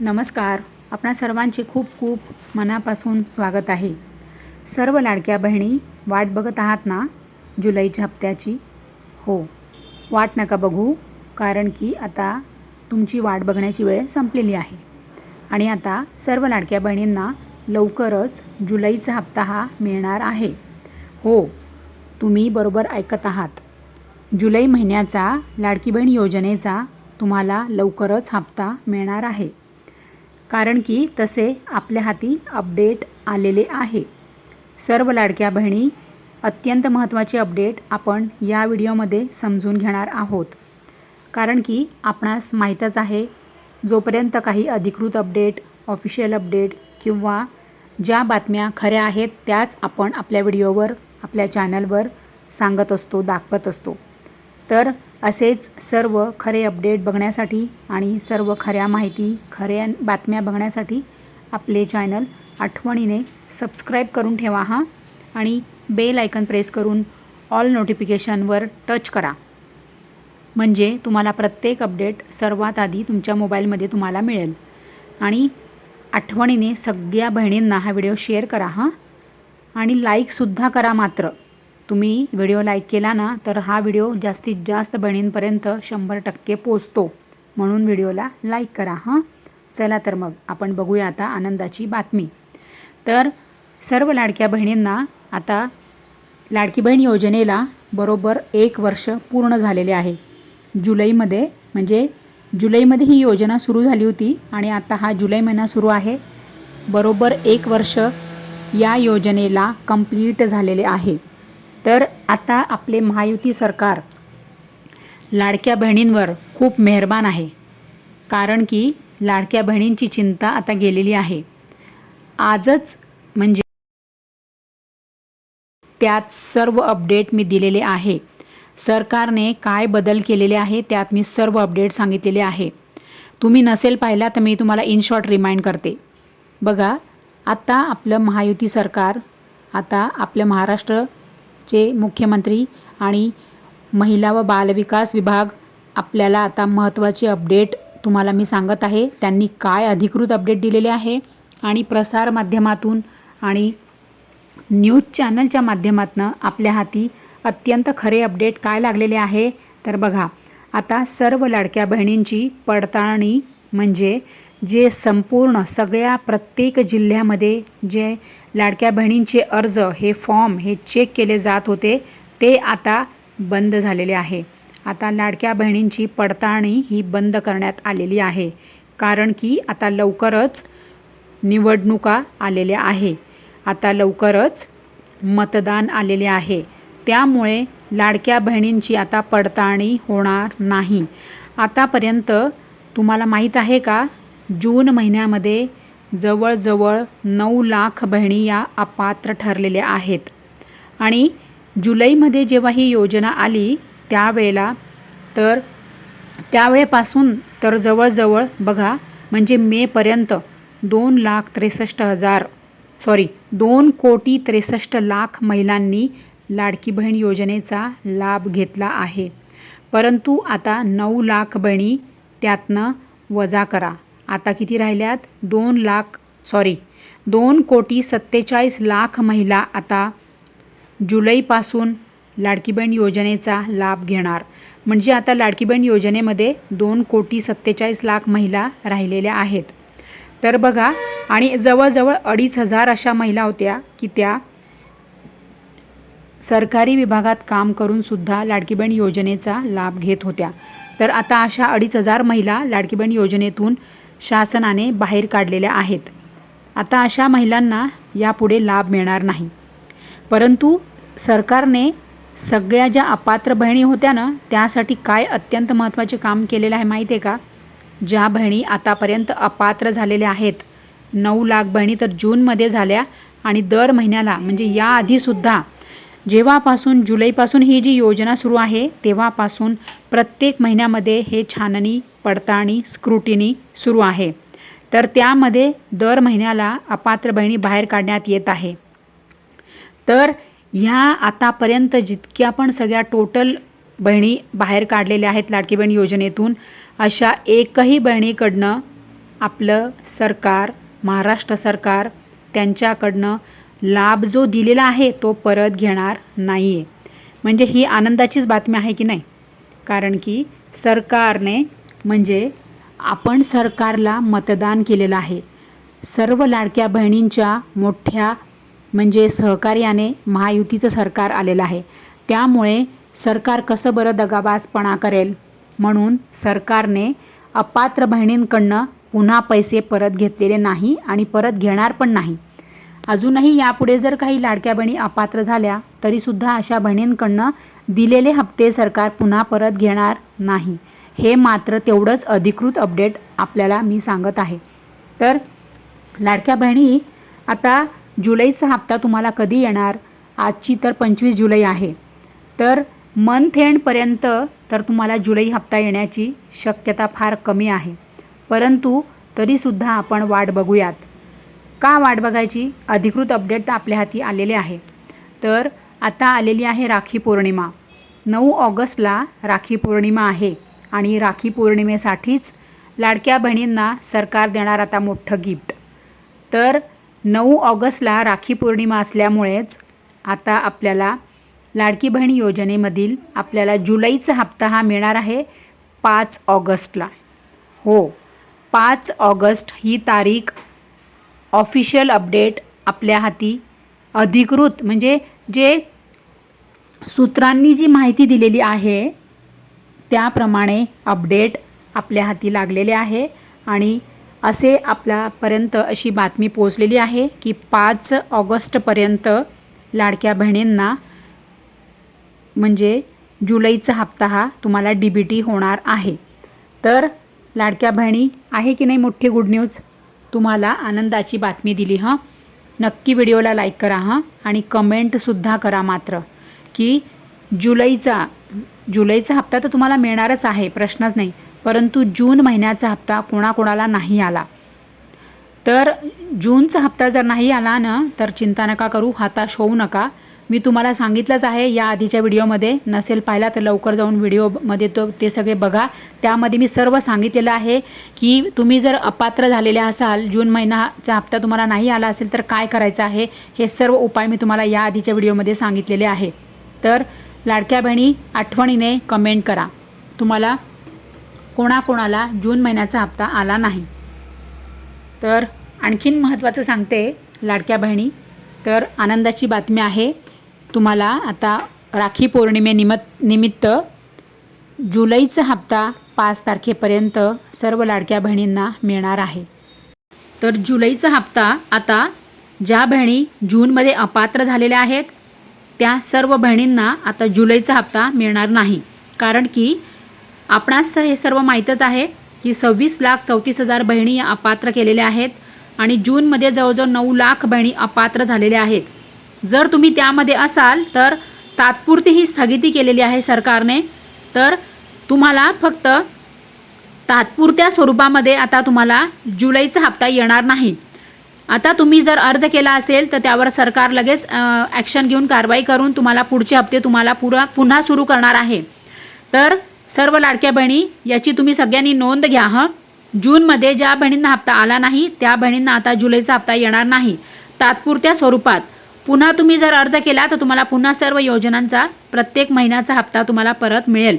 नमस्कार. आपणा सर्वांचे खूप खूप मनापासून स्वागत आहे. सर्व लाडक्या बहिणी वाट बघत आहात ना? जुलैच्या हप्त्याची? हो. वाट नका बघू कारण की आता तुमची वाट बघण्याची वेळ संपलेली आहे. आणि आता सर्व लाडक्या बहिणींना लवकरच जुलैचा हप्ता हा मिळणार आहे. हो तुम्ही बरोबर ऐकत आहात. जुलै महिन्याचा लाडकी बहीण योजनेचा तुम्हाला लवकरच हप्ता मिळणार आहे. कारण की तसे आपल्या हाती अपडेट आलेले आहे. सर्व लाडक्या बहिणी अत्यंत महत्त्वाचे अपडेट आपण या व्हिडिओमध्ये समजून घेणार आहोत. कारण की आपणास माहीतच आहे जोपर्यंत काही अधिकृत अपडेट ऑफिशियल अपडेट किंवा ज्या बातम्या खऱ्या आहेत त्याच आपण आपल्या व्हिडिओवर आपल्या चॅनलवर सांगत असतो दाखवत असतो. तर असेच सर्व खरे अपडेट बघण्यासाठी आणि सर्व खऱ्या माहिती खऱ्या बातम्या बघण्यासाठी आपले चॅनल आठवणीने सबस्क्राईब करून ठेवा हां? आणि बेल आयकन प्रेस करून ऑल नोटिफिकेशनवर टच करा. म्हणजे तुम्हाला प्रत्येक अपडेट सर्वात आधी तुमच्या मोबाईलमध्ये तुम्हाला मिळेल. आणि आठवणीने सगळ्या बहिणींना हा व्हिडिओ शेअर करा हां? आणि लाईकसुद्धा करा मात्र. तुम्ही व्हिडिओ लाईक केला ना तर हा व्हिडिओ जास्तीत जास्त बहिणींपर्यंत शंभर टक्के पोचतो. म्हणून व्हिडिओला लाईक करा हां? चला तर मग आपण बघूया आता आनंदाची बातमी. तर सर्व लाडक्या बहिणींना आता लाडकी बहीण योजनेला बरोबर एक वर्ष पूर्ण झालेले आहे. जुलैमध्ये म्हणजे जुलैमध्ये ही योजना सुरू झाली होती आणि आता हा जुलै महिना सुरू आहे. बरोबर एक वर्ष या योजनेला कंप्लीट झालेले आहे. तर आता आपले महायुती सरकार लाडक्या बहिणींवर खूप मेहरबान आहे. कारण की लाडक्या बहिणींची चिंता आता गेलेली आहे. आजच म्हणजे त्यात सर्व अपडेट मी दिलेले आहे. सरकारने काय बदल केलेले आहे त्यात मी सर्व अपडेट सांगितलेले आहे. तुम्ही नसेल पाहिला तर मी तुम्हाला इन शॉर्ट रिमाइंड करते. बघा आता आपलं महायुती सरकार आता आपलं महाराष्ट्र चे मुख्यमंत्री आणि महिला व बालविकास विभाग आपल्याला आता महत्त्वाचे अपडेट तुम्हाला मी सांगत आहे. त्यांनी काय अधिकृत अपडेट दिलेले आहे आणि प्रसार माध्यमातून आणि न्यूज चॅनलच्या माध्यमातून आपल्या हाती अत्यंत खरे अपडेट काय लागलेले आहे तर बघा आता सर्व लाडक्या बहिणींची पडताळणी म्हणजे जे संपूर्ण सगळ्या प्रत्येक जिल्ह्यामध्ये जे लाडक्या बहिणींचे अर्ज हे फॉर्म हे चेक केले जात होते ते आता बंद झालेले आहे. आता लाडक्या बहिणींची पडताळणी ही बंद करण्यात आलेली आहे. कारण की आता लवकरच निवडणुका आलेल्या आहे. आता लवकरच मतदान आलेले आहे. त्यामुळे लाडक्या बहिणींची आता पडताळणी होणार नाही. आतापर्यंत तुम्हाला माहीत आहे का जून महिन्यामध्ये जवळजवळ नऊ लाख बहिणी या अपात्र ठरलेल्या आहेत. आणि जुलैमध्ये जेव्हा ही योजना आली त्यावेळेला तर त्यावेळेपासून तर जवळजवळ बघा म्हणजे मेपर्यंत दोन लाख त्रेसष्ट हजार सॉरी दोन कोटी त्रेसष्ट लाख महिलांनी लाडकी बहीण योजनेचा लाभ घेतला आहे. परंतु आता नऊ लाख बहिणी त्यातनं वजा करा. आता किती राहिल्यात? दोन लाख सॉरी दोन कोटी सत्तेचाळीस लाख महिला आता जुलैपासून लाडकी बहीण योजनेचा लाभ घेणार. म्हणजे आता लाडकी बहीण योजनेमध्ये दोन कोटी सत्तेचाळीस लाख महिला राहिलेल्या आहेत. तर बघा आणि जवळजवळ अडीच हजार अशा महिला होत्या की त्या सरकारी विभागात काम करूनसुद्धा लाडकी बहीण योजनेचा लाभ घेत होत्या. तर आता अशा अडीच हजार महिला लाडकी बहीण योजनेतून शासनाने बाहेर काढलेल्या आहेत. आता अशा महिलांना यापुढे लाभ मिळणार नाही. परंतु सरकारने सगळ्या ज्या अपात्र बहिणी होत्या ना त्यासाठी काय अत्यंत महत्त्वाचे काम केलेलं आहे माहीत आहे का? ज्या बहिणी आतापर्यंत अपात्र झालेल्या आहेत. नऊ लाख बहिणी तर जूनमध्ये झाल्या आणि दर महिन्याला म्हणजे याआधीसुद्धा जेव्हापासून जुलैपासून ही जी योजना सुरू आहे तेव्हापासून प्रत्येक महिन्यामध्ये हे छाननी पडताळणी स्क्रुटिनी सुरू आहे. तर त्यामध्ये दर महिन्याला अपात्र बहिणी बाहेर काढण्यात येत आहे. तर ह्या आतापर्यंत जितक्या पण सगळ्या टोटल बहिणी बाहेर काढलेल्या आहेत लाडकी बहीण योजनेतून अशा एकही बहिणीकडनं आपलं सरकार महाराष्ट्र सरकार त्यांच्याकडनं लाभ जो दिलेला आहे तो परत घेणार नाही आहे म्हणजे ही आनंदाचीच बातमी आहे की नाही? कारण की सरकारने म्हणजे आपण सरकारला मतदान केलेलं आहे. सर्व लाडक्या बहिणींच्या मोठ्या म्हणजे सहकार्याने महायुतीचं सरकार आलेलं आहे. त्यामुळे सरकार कसं बरं दगाबाजपणा करेल म्हणून सरकारने अपात्र बहिणींकडनं पुन्हा पैसे परत घेतलेले नाही आणि परत घेणार पण नाही. अजूनही यापुढे जर काही लाडक्या बहिणी अपात्र झाल्या तरीसुद्धा अशा बहिणींकडनं दिलेले हप्ते सरकार पुन्हा परत घेणार नाही. हे मात्र तेवढंच अधिकृत अपडेट आपल्याला मी सांगत आहे. तर लाडक्या बहिणी आता जुलैचा हप्ता तुम्हाला कधी येणार? आजची तर पंचवीस जुलै आहे. तर मंथ एंडपर्यंत तर तुम्हाला जुलै हप्ता येण्याची शक्यता फार कमी आहे. परंतु तरीसुद्धा आपण वाट बघूयात. का वाट बघायची? अधिकृत अपडेट तर आपल्या हाती आलेले आहे. तर आता आलेली आहे राखी पौर्णिमा. नऊ ऑगस्टला राखी पौर्णिमा आहे. आणि राखी पौर्णिमेसाठीच लाडक्या बहिणींना सरकार देणार आता मोठं गिफ्ट. तर नऊ ऑगस्टला राखी पौर्णिमा असल्यामुळेच आता आपल्याला लाडकी बहीण योजनेमधील आपल्याला जुलैचा हप्ता हा मिळणार आहे पाच ऑगस्टला. हो पाच ऑगस्ट ही तारीख ऑफिशियल अपडेट आपल्या हाती अधिकृत म्हणजे जे सूत्रांनी जी माहिती दिलेली आहे त्याप्रमाणे अपडेट आपल्या हाती लागलेले आहे. आणि असे आपल्यापर्यंत अशी बातमी पोचलेली आहे की पाच ऑगस्टपर्यंत लाडक्या बहिणींना म्हणजे जुलैचा हप्ता हा तुम्हाला डी बी टी होणार आहे. तर लाडक्या बहिणी आहे की नाही मोठी गुड न्यूज? तुम्हाला आनंदाची बातमी दिली हां? नक्की व्हिडिओला लाईक करा हां? आणि कमेंटसुद्धा करा मात्र की जुलैचा जुलैचा हप्ता तर तुम्हाला मिळणारच आहे प्रश्नच नाही. परंतु जून महिन्याचा हप्ता कोणाकोणाला नाही आला. तर जूनचा हप्ता जर नाही आला ना तर चिंता नका करू हाताश होऊ नका. मी तुम्हाला सांगितलंच आहे या आधीच्या व्हिडिओमध्ये नसेल पाहिला तर लवकर जाऊन व्हिडिओमध्ये तो ते सगळे बघा. त्यामध्ये मी सर्व सांगितलेलं आहे की तुम्ही जर अपात्र झालेले असाल जून महिन्याचा हप्ता तुम्हाला नाही आला असेल तर काय करायचं आहे? हे सर्व उपाय मी तुम्हाला या आधीच्या व्हिडिओमध्ये सांगितलेले आहे. तर लाडक्या बहिणी आठवणीने कमेंट करा. तुम्हाला कोणाकोणाला जून महिन्याचा हप्ता आला नाही. तर आणखीन महत्त्वाचं सांगते लाडक्या बहिणी तर आनंदाची बातमी आहे तुम्हाला आता राखी पौर्णिमेनिमित्त निमित्त जुलैचा हप्ता पाच तारखेपर्यंत सर्व लाडक्या बहिणींना मिळणार आहे. तर जुलैचा हप्ता आता ज्या बहिणी जूनमध्ये अपात्र झालेल्या आहेत त्या सर्व बहिणींना आता जुलैचा हप्ता मिळणार नाही. कारण की आपणास हे सर्व माहीतच आहे की सव्वीस लाख चौतीस हजार बहिणी अपात्र केलेल्या आहेत आणि जूनमध्ये जवळजवळ नऊ लाख बहिणी अपात्र झालेल्या आहेत. जर तुम्ही त्यामध्ये असाल तर तात्पुरती ही स्थगिती केलेली आहे सरकारने. तर तुम्हाला फक्त तात्पुरत्या स्वरूपामध्ये आता तुम्हाला जुलैचा हप्ता येणार नाही. आता तुम्ही जर अर्ज केला असेल तर त्यावर सरकार लगेच ॲक्शन घेऊन कारवाई करून तुम्हाला पुढचे हप्ते तुम्हाला पुरा पुन्हा सुरू करणार आहे. तर सर्व लाडक्या बहिणी याची तुम्ही सगळ्यांनी नोंद घ्या हं. जूनमध्ये ज्या बहिणींना हप्ता आला नाही त्या बहिणींना आता जुलैचा हप्ता येणार नाही. तात्पुरत्या स्वरूपात पुन्हा तुम्ही जर अर्ज केला तर तुम्हाला पुन्हा सर्व योजनांचा प्रत्येक महिन्याचा हप्ता तुम्हाला परत मिळेल.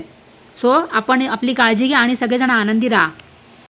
सो आपण आपली काळजी घ्या आणि सगळेजण आनंदी राहा.